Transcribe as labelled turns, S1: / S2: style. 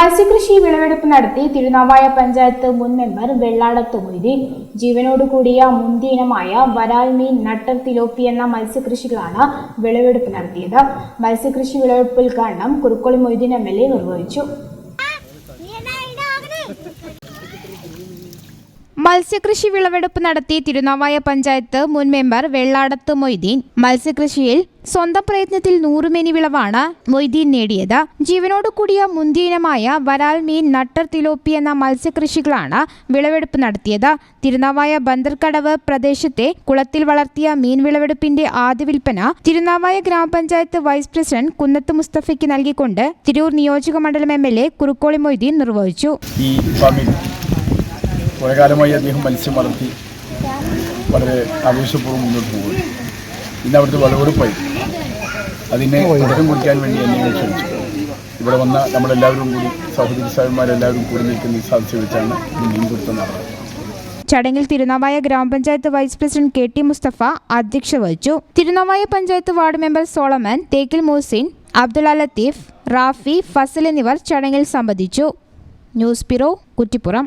S1: മത്സ്യകൃഷി വിളവെടുപ്പ് നടത്തി തിരുനാവായ പഞ്ചായത്ത് മുൻ മെമ്പർ വെള്ളാടത്ത് മൊയ്തീൻ. ജീവനോട് കൂടിയ മുന്തിയ ഇനമായ വരാൽ മീൻ നട്ടർ തിലോപ്പി എന്ന മത്സ്യകൃഷികളാണ് വിളവെടുപ്പ് നടത്തിയത്. മത്സ്യകൃഷി വിളവെടുപ്പ് ഉദ്ഘാടനം Kurukkoli Moideen M L A നിർവഹിച്ചു. മത്സ്യകൃഷി വിളവെടുപ്പ് നടത്തി തിരുനാവായ പഞ്ചായത്ത് മുൻ മെമ്പർ വെള്ളാടത്ത് മൊയ്തീൻ. മത്സ്യകൃഷിയിൽ സ്വന്തം പ്രയത്നത്തിൽ നൂറുമേനി വിളവാണ് മൊയ്തീൻ നേടിയത്. ജീവനോട് കൂടിയ മുന്തിയനമായ വരാൽ മീൻ നട്ടർ തിലോപ്പി എന്ന മത്സ്യകൃഷികളാണ് വിളവെടുപ്പ് നടത്തിയത്. തിരുനാവായ ബന്ദർക്കടവ് പ്രദേശത്തെ കുളത്തിൽ വളർത്തിയ മീൻ വിളവെടുപ്പിന്റെ ആദ്യ വിൽപ്പന തിരുനാവായ ഗ്രാമപഞ്ചായത്ത് വൈസ് പ്രസിഡന്റ് കുന്നത്ത് മുസ്തഫയ്ക്ക് നൽകിക്കൊണ്ട് തിരൂർ നിയോജക മണ്ഡലം M L A Kurukkoli Moideen നിർവഹിച്ചു.
S2: കുറേ കാലമായി അദ്ദേഹം മത്സ്യം വളർത്തി വളരെ ആവേശപൂർവം മുന്നോട്ട് പോകും ഇന്ന് അവിടുത്തെ വിളവെടുപ്പായി. അതിനെ തുടക്കം കുറിക്കാൻ വേണ്ടി എന്നെ ക്ഷണിച്ചു. ഇവിടെ വന്ന നമ്മളെല്ലാവരും കൂടി സഹോദരി സാഹിബന്മാരെല്ലാവരും കൂടി നിൽക്കുന്ന സാധിച്ചു വെച്ചാണ് മീൻ മീൻപിടുത്തം നടന്നത്
S1: ചടങ്ങിൽ തിരുനാവായ ഗ്രാമപഞ്ചായത്ത് vice president K T Mustafa അധ്യക്ഷ വഹിച്ചു. Thirunavaya panchayat ward member Solomon തേക്കിൽ മൂസിൻ അബ്ദുൽ ലത്തീഫ് റാഫി ഫസൽ എന്നിവർ ചടങ്ങിൽ സംബന്ധിച്ചു. News bureau Kuttippuram.